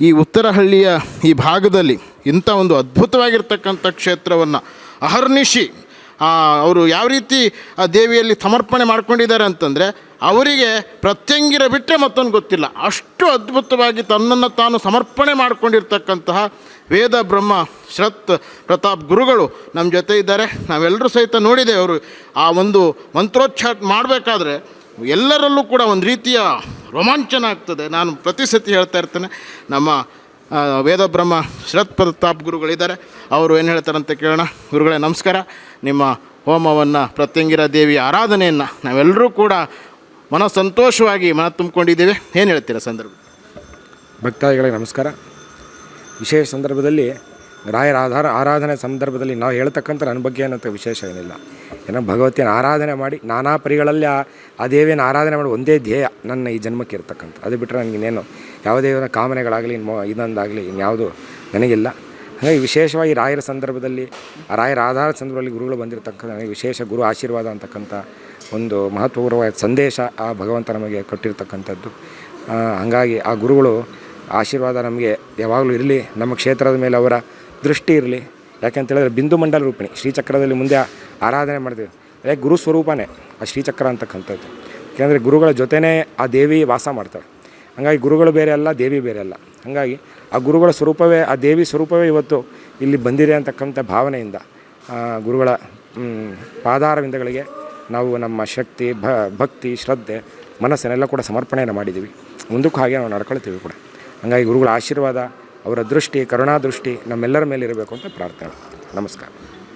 ಈ ಉತ್ತರಹಳ್ಳಿಯ ಈ ಭಾಗದಲ್ಲಿ ಇಂಥ ಒಂದು ಅದ್ಭುತವಾಗಿರ್ತಕ್ಕಂಥ ಕ್ಷೇತ್ರವನ್ನು ಅಹರ್ನಿಶಿ ಅವರು ಯಾವ ರೀತಿ ಆ ದೇವಿಯಲ್ಲಿ ಸಮರ್ಪಣೆ ಮಾಡ್ಕೊಂಡಿದ್ದಾರೆ ಅಂತಂದರೆ ಅವರಿಗೆ ಪ್ರತ್ಯಂಗಿರ ಬಿಟ್ಟರೆ ಮತ್ತೊಂದು ಗೊತ್ತಿಲ್ಲ. ಅಷ್ಟು ಅದ್ಭುತವಾಗಿ ತನ್ನನ್ನು ತಾನು ಸಮರ್ಪಣೆ ಮಾಡಿಕೊಂಡಿರ್ತಕ್ಕಂತಹ ವೇದ, ಬ್ರಹ್ಮ, ಶ್ರತ್ ಪ್ರತಾಪ್ ಗುರುಗಳು ನಮ್ಮ ಜೊತೆ ಇದ್ದಾರೆ. ನಾವೆಲ್ಲರೂ ಸಹಿತ ನೋಡಿದೆ ಅವರು ಆ ಒಂದು ಮಂತ್ರೋಚ್ಚಾರ ಮಾಡಬೇಕಾದ್ರೆ ಎಲ್ಲರಲ್ಲೂ ಕೂಡ ಒಂದು ರೀತಿಯ ರೋಮಾಂಚನ ಆಗ್ತದೆ ನಾನು ಪ್ರತಿ ಸತಿ ಹೇಳ್ತಾ ಇರ್ತೇನೆ, ನಮ್ಮ ವೇದಬ್ರಹ್ಮ ಶರತ್ ಪ್ರತಾಪ್ ಗುರುಗಳಿದ್ದಾರೆ. ಅವರು ಏನು ಹೇಳ್ತಾರಂತ ಕೇಳೋಣ. ಗುರುಗಳೇ, ನಮಸ್ಕಾರ. ನಿಮ್ಮ ಹೋಮವನ್ನು ಪ್ರತ್ಯಂಗಿರ ದೇವಿಯ ಆರಾಧನೆಯನ್ನು ನಾವೆಲ್ಲರೂ ಕೂಡ ಮನ ಸಂತೋಷವಾಗಿ ಮನ ತುಂಬಿಕೊಂಡಿದ್ದೇವೆ. ಏನು ಹೇಳ್ತೀರಾ ಸಂದರ್ಭ? ಭಕ್ತಾದಿಗಳಿಗೆ ನಮಸ್ಕಾರ. ವಿಶೇಷ ಸಂದರ್ಭದಲ್ಲಿ ರಾಯರ ಆಧಾರ ಆರಾಧನೆ ಸಂದರ್ಭದಲ್ಲಿ ನಾವು ಹೇಳ್ತಕ್ಕಂಥ ನನ್ನ ಬಗ್ಗೆ ಅನ್ನೋಂಥ ವಿಶೇಷ ಏನಿಲ್ಲ. ಏನೋ ಭಗವತಿಯನ್ನು ಆರಾಧನೆ ಮಾಡಿ ನಾನಾ ಪರಿಗಳಲ್ಲಿ ಆ ದೇವಿಯನ್ನು ಆರಾಧನೆ ಮಾಡಿ ಒಂದೇ ಧ್ಯೇಯ ನನ್ನ ಈ ಜನ್ಮಕ್ಕೆ ಇರ್ತಕ್ಕಂಥ. ಅದು ಬಿಟ್ಟರೆ ನನಗಿನ್ನೇನು ಯಾವುದೇ ಒಂದು ಕಾಮನೆಗಳಾಗಲಿ ಮೊ, ಇನ್ನೊಂದಾಗಲಿ ಇನ್ಯಾವುದು ನನಗಿಲ್ಲ. ಹಾಗಾಗಿ ವಿಶೇಷವಾಗಿ ರಾಯರ ಸಂದರ್ಭದಲ್ಲಿ ರಾಯರ ಆಧಾರ ಸಂದರ್ಭದಲ್ಲಿ ಗುರುಗಳು ಬಂದಿರತಕ್ಕಂಥ ನನಗೆ ವಿಶೇಷ ಗುರು ಆಶೀರ್ವಾದ ಅಂತಕ್ಕಂಥ ಒಂದು ಮಹತ್ವಪೂರ್ವವಾದ ಸಂದೇಶ ಆ ಭಗವಂತ ನಮಗೆ ಕೊಟ್ಟಿರ್ತಕ್ಕಂಥದ್ದು. ಹಾಗಾಗಿ ಆ ಗುರುಗಳು ಆಶೀರ್ವಾದ ನಮಗೆ ಯಾವಾಗಲೂ ಇರಲಿ. ನಮ್ಮ ಕ್ಷೇತ್ರದ ಮೇಲೆ ಅವರ ದೃಷ್ಟಿ ಇರಲಿ. ಯಾಕೆಂತ ಹೇಳಿದ್ರೆ ಬಿಂದು ಮಂಡಲ ರೂಪಿಣಿ. ಶ್ರೀಚಕ್ರದಲ್ಲಿ ಮುಂದೆ ಆರಾಧನೆ ಮಾಡ್ತೀವಿ ಅದೇ ಗುರು ಸ್ವರೂಪನೇ ಆ ಶ್ರೀಚಕ್ರ ಅಂತಕ್ಕಂಥದ್ದು. ಯಾಕೆಂದರೆ ಗುರುಗಳ ಜೊತೆನೇ ಆ ದೇವಿ ವಾಸ ಮಾಡ್ತಾಳೆ. ಹಾಗಾಗಿ ಗುರುಗಳು ಬೇರೆ ಅಲ್ಲ, ದೇವಿ ಬೇರೆ ಅಲ್ಲ. ಹಾಗಾಗಿ ಆ ಗುರುಗಳ ಸ್ವರೂಪವೇ, ಆ ದೇವಿ ಸ್ವರೂಪವೇ ಇವತ್ತು ಇಲ್ಲಿ ಬಂದಿದೆ ಅಂತಕ್ಕಂಥ ಭಾವನೆಯಿಂದ ಗುರುಗಳ ಪಾದಾರವಿಂದಗಳಿಗೆ ನಾವು ನಮ್ಮ ಶಕ್ತಿ ಭಕ್ತಿ, ಶ್ರದ್ಧೆ, ಮನಸ್ಸನ್ನೆಲ್ಲ ಕೂಡ ಸಮರ್ಪಣೆಯನ್ನು ಮಾಡಿದ್ದೀವಿ. ಮುಂದಕ್ಕೂ ಹಾಗೆ ನಾವು ನಡ್ಕೊಳ್ತೀವಿ ಕೂಡ. ಹಾಗಾಗಿ ಗುರುಗಳ ಆಶೀರ್ವಾದ ಅವರ ದೃಷ್ಟಿ ಕರುಣಾದೃಷ್ಟಿ ನಮ್ಮೆಲ್ಲರ ಮೇಲೆ ಇರಬೇಕು ಅಂತ ಪ್ರಾರ್ಥನೆ ನಮಸ್ಕಾರ.